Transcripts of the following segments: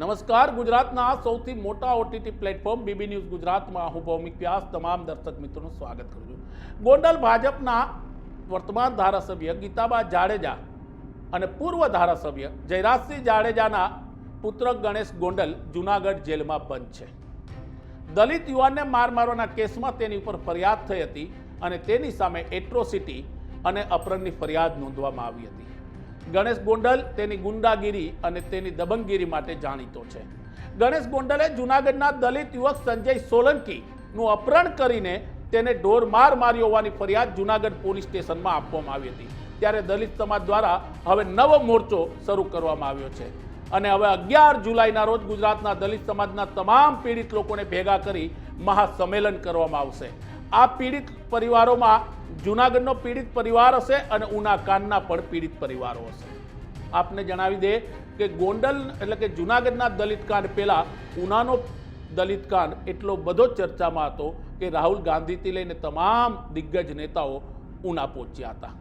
નમસ્કાર, ગુજરાતના સૌથી મોટા ઓટીટી પ્લેટફોર્મ બીબી ન્યૂઝ ગુજરાતમાં હું ભૌમિક વ્યાસ, તમામ દર્શક મિત્રોનું સ્વાગત કરું છું. ગોંડલ ભાજપના વર્તમાન ધારાસભ્ય ગીતાબા જાડેજા અને પૂર્વ ધારાસભ્ય જયરાજસિંહ જાડેજાના પુત્ર ગણેશ ગોંડલ જૂનાગઢ જેલમાં બંધ છે. દલિત યુવાનને માર મારવાના કેસમાં તેની ઉપર ફરિયાદ થઈ હતી અને તેની સામે એટ્રોસિટી અને અપહરણની ફરિયાદ નોંધવામાં આવી હતી. ગણેશ ગોંડલ તેની ગુંડાગીરી અને તેની દબંગગીરી માટે જાણીતો છે. ગણેશ ગોંડલે જૂનાગઢના દલિત યુવક સંજય સોલંકીનું અપહરણ કરીને તેને ઢોર માર માર્યો હોવાની ફરિયાદ જૂનાગઢ પોલીસ સ્ટેશનમાં આપવામાં આવી હતી. ત્યારે દલિત સમાજ દ્વારા હવે નવો મોરચો શરૂ કરવામાં આવ્યો છે. અને હવે અગિયાર જુલાઈના રોજ ગુજરાતના દલિત સમાજના તમામ પીડિત લોકોને ભેગા કરી મહાસંમેલન કરવામાં આવશે. આ પીડિત પરિવારોમાં જુનાગઢનો પીડિત પરિવાર હશે અને ઉના કાનના પણ પીડિત પરિવારો હશે. આપને જણાવી દે કે ગોંડલ એટલે કે જુનાગઢના દલિત કાંડ પહેલાં ઉનાનો દલિત કાંડ એટલો બધો ચર્ચામાં હતો કે રાહુલ ગાંધીથી લઈને તમામ દિગ્ગજ નેતાઓ ઉના પહોંચ્યા હતા.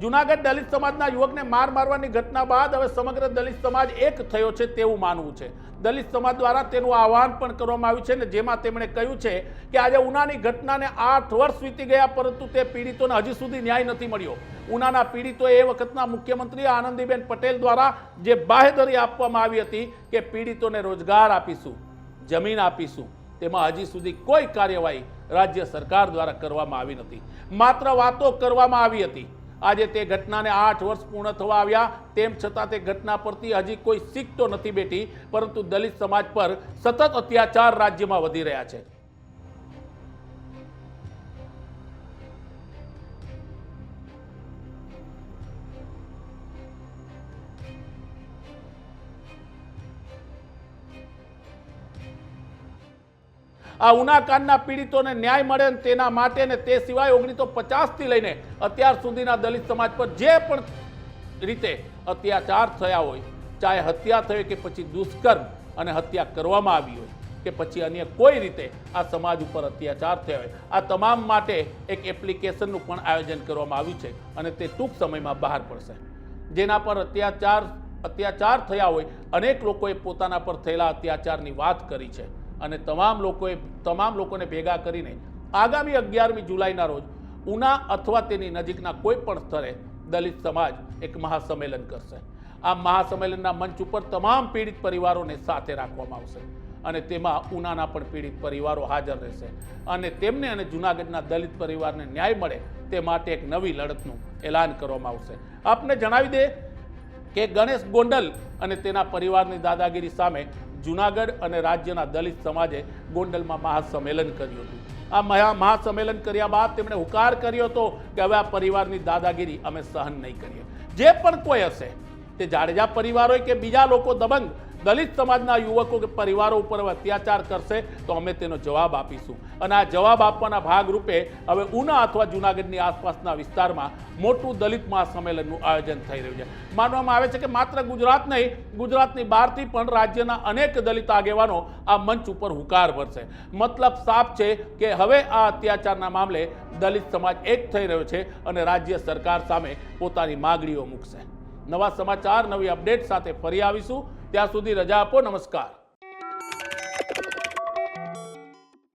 જુનાગઢ દલિત સમાજના યુવકને માર મારવાની ઘટના બાદ હવે સમગ્ર દલિત સમાજ એક થયો છે તેવું માનવું છે. દલિત સમાજ દ્વારા તેનું આહવાન પણ કરવામાં આવ્યું છે ને જેમાં તેમણે કહ્યું છે કે આજે ઉનાની ઘટનાને આઠ વર્ષ વીતી ગયા પરંતુ તે પીડિતોને હજી સુધી ન્યાય નથી મળ્યો. ઉનાના પીડિતોએ એ વખતના મુખ્યમંત્રી આનંદીબેન પટેલ દ્વારા જે બાહેધરી આપવામાં આવી હતી કે પીડિતોને રોજગાર આપીશું, જમીન આપીશું, તેમાં હજી સુધી કોઈ કાર્યવાહી રાજ્ય સરકાર દ્વારા કરવામાં આવી નથી. માત્ર વાતો કરવામાં આવી હતી. આજે તે ઘટનાને આઠ વર્ષ પૂર્ણ થવા આવ્યા. તેમ છતાં તે ઘટના પરથી હજી કોઈ શીખ તો નથી બેઠી, પરંતુ દલિત સમાજ પર સતત અત્યાચાર રાજ્યમાં વધી રહ્યા છે. આ ઉનાકાંડના પીડિતોને ન્યાય મળે ને તેના માટે ને તે સિવાય ઓગણીસો પચાસથી લઈને અત્યાર સુધીના દલિત સમાજ પર જે પણ રીતે અત્યાચાર થયા હોય, ચાહે હત્યા થઈ કે પછી દુષ્કર્મ અને હત્યા કરવામાં આવી હોય કે પછી અન્ય કોઈ રીતે આ સમાજ ઉપર અત્યાચાર થયા હોય, આ તમામ માટે એક એપ્લિકેશનનું પણ આયોજન કરવામાં આવ્યું છે અને તે ટૂંક સમયમાં બહાર પડશે. જેના પર અત્યાચાર અત્યાચાર થયા હોય, અનેક લોકોએ પોતાના પર થયેલા અત્યાચારની વાત કરી છે. અને તમામ લોકોએ, તમામ લોકોને ભેગા કરીને આગામી અગિયારમી જુલાઈના રોજ ઉના અથવા તેની નજીકના કોઈ પણ સ્થળે દલિત સમાજ એક મહાસંમેલન કરશે. આ મહાસંમેલનના મંચ ઉપર તમામ પીડિત પરિવારોને સાથે રાખવામાં આવશે અને તેમાં ઉનાના પણ પીડિત પરિવારો હાજર રહેશે અને તેમને અને જૂનાગઢના દલિત પરિવારને ન્યાય મળે તે માટે એક નવી લડતનું એલાન કરવામાં આવશે. આપને જણાવી દે કે ગણેશ ગોંડલ અને તેના પરિવારની દાદાગીરી સામે જુનાગઢ અને રાજ્યના દલિત સમાજે ગોંડલમાં મહાસંમેલન કર્યું હતું. આ મહા, મહાસંમેલન કર્યા બાદ તેમણે હુકાર કર્યો હતો કે હવે આ પરિવારની દાદાગીરી અમે સહન નહીં કરીએ. જે પણ કોઈ હશે, તે જાડેજા પરિવાર હોય કે બીજા લોકો દબંગ દલિત સમાજના યુવકો કે પરિવારો ઉપર અત્યાચાર કરશે તો અમે તેનો જવાબ આપીશું. અને આ જવાબ આપવાના ભાગરૂપે હવે ઉના અથવા જૂનાગઢની આસપાસના વિસ્તારમાં મોટું દલિત મહાસંમેલનનું આયોજન થઈ રહ્યું છે. માનવામાં આવે છે કે માત્ર ગુજરાત નહીં, ગુજરાતની બહારથી પણ રાજ્યના અનેક દલિત આગેવાનો આ મંચ ઉપર હુકાર ભરશે. મતલબ સાફ છે કે હવે આ અત્યાચારના મામલે દલિત સમાજ એક થઈ રહ્યો છે અને રાજ્ય સરકાર સામે પોતાની માગણીઓ મૂકશે. નવા સમાચાર નવી અપડેટ સાથે ફરી આવીશું. ત્યાં સુધી રજા આપો નમસ્કાર.